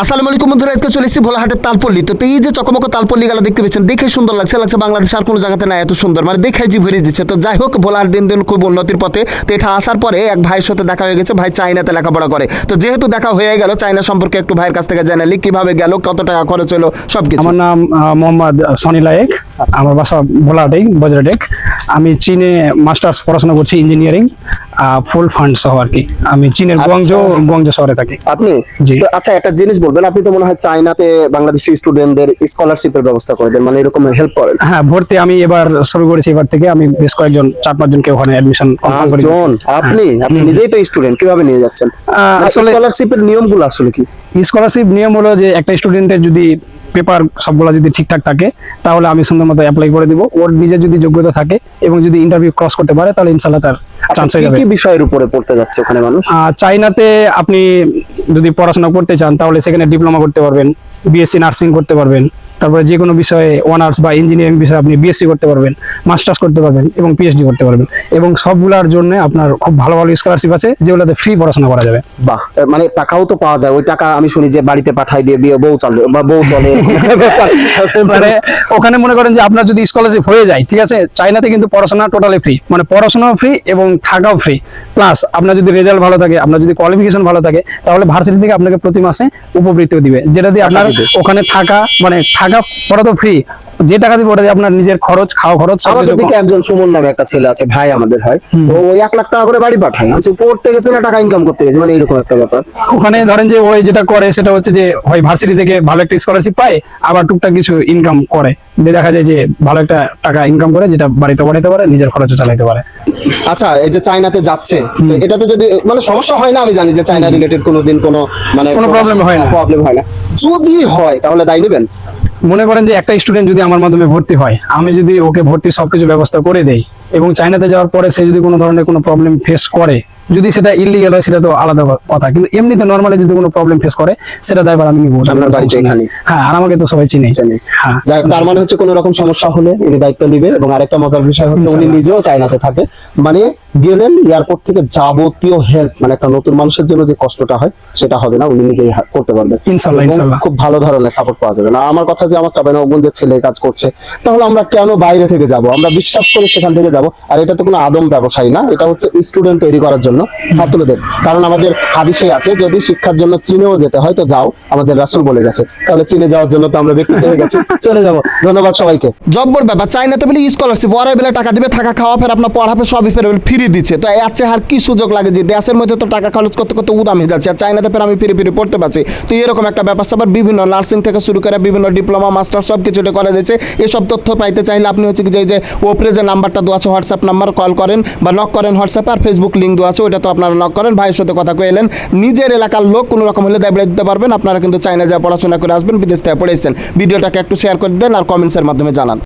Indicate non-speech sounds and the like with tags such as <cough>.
আসসালামু আলাইকুম বন্ধুরা, আজকে চলে এসেছি ভোলাহাটের তালপল্লি। তো এই যে চকমক তালপল্লি গেলা দেখতে পেয়েছেন, দেখে সুন্দর লাগছে লাগছে বাংলাদেশ আর কোনো জায়গাতে না এত সুন্দর। মানে দেখে জি ভরে দিচ্ছে। তো যাই হোক ভোলাহাট দিন দিন খুব উন্নতির পথে। তো এটা আসার পরে এক ভাইয়ের সাথে দেখা হয়ে গেছে, ভাই চাইনাতে লেখাপড়া করে। তো যেহেতু দেখা হয়ে গেল চাইনা সম্পর্কে একটু ভাইয়ের কাছ থেকে জানালি কীভাবে গেল, কত টাকা খরচ হলো সব কিছু আমার নাম মোহাম্মদ সনি লায়েক। আমার বাসা ভোলাটেক বজরাটেক আমি চীনে মাস্টার্স পড়াশোনা করছি ইঞ্জিনিয়ারিং ফুল ফান্ড সহ আর কি। আমি চীনের গুয়াংজো গুয়াংজো শহরে থাকি। আপনি? জি। তো আচ্ছা একটা জিনিস বলবেন আপনি তো মনে হয় চাইনাতে বাংলাদেশি স্টুডেন্টদের স্কলারশিপের ব্যবস্থা করে দেন মানে এরকম হেল্প করেন। হ্যাঁ ভর্তি আমি এবার শুরু করেছি এবার থেকে। আমি বেশ কয়েকজন চার পাঁচজনকে ওখানে অ্যাডমিশন পাঁচজন? আপনি? আপনি নিজেই তো স্টুডেন্ট কীভাবে নিয়ে যাচ্ছেন? আসলে স্কলারশিপের নিয়মগুলো আসলে কি? স্কলারশিপ নিয়ম হলো যে একটা স্টুডেন্টের যদি পেপার সবগুলো যদি ঠিকঠাক থাকে তাহলে আমি সুন্দর মতো অ্যাপ্লাই করে দিব। ওর নিজের যদি যোগ্যতা থাকে এবং যদি ইন্টারভিউ ক্রস করতে পারে তাহলে ইনশাল্লাহ তার আচ্ছা, চান্স হয়ে যাবে। কি বিষয়ের উপরে পড়তে যাচ্ছে ওখানে মানুষ? চাইনাতে আপনি যদি পড়াশোনা করতে চান তাহলে সেখানে ডিপ্লোমা করতে পারবেন। বিএসসি নার্সিং করতে পারবেন। তারপরে যে কোনো বিষয়ে অনার্স বা ইঞ্জিনিয়ারিং বিষয়ে আপনি বিএসসি করতে পারবেন মাস্টার্স করতে পারবেন এবং পিএইচডি করতে পারবেন। এবং সবগুলোর জন্য আপনার খুব ভালো ভালো স্কলারশিপ আছে যেগুলোতে ফ্রি পড়াশোনা করা যাবে। বাহ মানে টাকাও তো পাওয়া যায়। ওই টাকা আমি শুনি যে বাড়িতে পাঠাই দিয়ে বিয়ে বউ চলে বা বউ চলে। <laughs> মানে ওখানে মনে করেন যে আপনার যদি স্কলারশিপ হয়ে যায় ঠিক আছে? চাইনাতে কিন্তু পড়াশোনা টোটালি ফ্রি মানে পড়াশোনাও ফ্রি এবং থাকাও ফ্রি প্লাস আপনার যদি রেজাল্ট ভালো থাকে আপনার যদি কোয়ালিফিকেশন ভালো থাকে তাহলে ভার্সিটি থেকে আপনাকে প্রতি মাসে উপবৃত্তিও দিবে। যেটা দিয়ে আপনার দিবে। ওখানে থাকা মানে থাকা পড়া তো ফ্রি যে টাকা দিবে ওটা আপনার নিজের খরচ খাওয়া খরচ সব আমাদের দিকে একজন সুমন নামে একটা ছেলে আছে ভাই আমাদের হয় ও ওই এক লাখ টাকা করে বাড়ি পাঠায়। আমি বলছি, পড়তে গেছে না টাকা ইনকাম করতে গেছে মানে এরকম একটা ব্যাপার। ওখানে ধরেন যে ওই যেটা করে সেটা হচ্ছে যে হয় ভার্সিটি থেকে ভালো একটা স্কলারশিপ পায় আবার টুকটাক কিছু ইনকাম করে। দেখা যায় যে ভালো একটা টাকা ইনকাম করে যেটা বাড়িতে বাড়াইতে পারে নিজের খরচও চালাইতে পারে। আচ্ছা এই যে চায়নাতে যাচ্ছে তো এটাতে যদি মানে সমস্যা হয় না আমি জানি যে চায়না রিলেটেড কোনোদিন কোনো মানে কোনো প্রবলেম হয় না। প্রবলেম হয় না। যদি হয়, তাহলে দায় নেবেন। মনে করেন যে একটা স্টুডেন্ট যদি আমার মাধ্যমে ভর্তি হয়, আমি যদি ওকে ভর্তি সবকিছু ব্যবস্থা করে দেই এবং চাইনাতে যাওয়ার পরে সে যদি কোনো ধরনের কোনো প্রবলেম ফেস করে যদি সেটা ইলিগেল হয় সেটা তো আলাদা কথা। কিন্তু এমনিতে নর্মালি যদি কোনো প্রবলেম ফেস করে সেটা দায়বার আমি নিবো। আপনার বাড়িতে এখানে? হ্যাঁ আর আমাকে তো সবাই চিনে। জানি। হ্যাঁ। তার মানে হচ্ছে কোনো রকম সমস্যা হলে উনি দায়িত্ব নিবে এবং আরেকটা মজার বিষয় হচ্ছে উনি নিজেও চায়নাতে থাকে। মানে গেলেন এয়ারপোর্ট থেকে যাবতীয় হেল্প মানে একটা নতুন মানুষের জন্য যে কষ্টটা হয় সেটা হবে না উনি নিজেই করতে পারবেন। ইনশাল্লাহ, এবং ইনশাল্লাহ। খুব ভালো ধরনের সাপোর্ট পাওয়া যাবে। না আমার কথা যে আমার চাপাইনবাবগঞ্জের ছেলে কাজ করছে তাহলে আমরা কেন বাইরে থেকে যাব? আমরা বিশ্বাস করে সেখান থেকে যাব। আর এটা তো কোনো আদম ব্যবসায়ী না এটা হচ্ছে স্টুডেন্ট তৈরি করার জন্য ছাত্রদের। কারণ আমাদের হাদিসে আছে, যদি শিক্ষার জন্য চীনেও যেতে হয়, তো যাও, আমাদের রাসূল বলে গেছে। তাহলে চীনে যাওয়ার জন্য তো আমরা ব্যক্তি হয়ে গেছি। চলে যাব। ধন্যবাদ সবাইকে। জব্বর ব্যাপার চাইনাতে বলে স্কলারশিপ ওরা বেলা টাকা দিবে, থাকা খাওয়া, ফের আপনার পড়াবে সবই ফের ফ্রি দিচ্ছে। তো এর চেয়ে আর কি সুযোগ লাগে যে দেশের মধ্যে তো টাকা খরচ করতে করতে উদাম হয়ে যাচ্ছে, আর চাইনাতে ফের আমি ফিরে ফিরে পড়তে পারছি। তো এরকম একটা ব্যাপার স্যাপার, বিভিন্ন নার্সিং থেকে শুরু করে বিভিন্ন ডিপ্লোমা মাস্টার সব কিছুটা করা যাচ্ছে। এসব তথ্য পাইতে চাইলে আপনি হচ্ছে যে যে ওপরে যে নাম্বারটা দেওয়া আছে হোয়াটসঅ্যাপ নাম্বার কল করেন বা নক করেন হোয়াটসঅ্যাপে আর ফেসবুক লিঙ্ক দেওয়া আছে ওইটা তো আপনারা নক করেন, ভাইয়ের সাথে কথা কয়ে এলেন। নিজের এলাকার লোক কোনো রকম হলে দায় দিতে পারবেন। আপনারা কিন্তু চাইনা যা পড়াশোনা করে আসবেন, বিদেশ থেকে পড়ে ভিডিওটাকে একটু শেয়ার করে দেন আর কমেন্টসের মাধ্যমে জানান।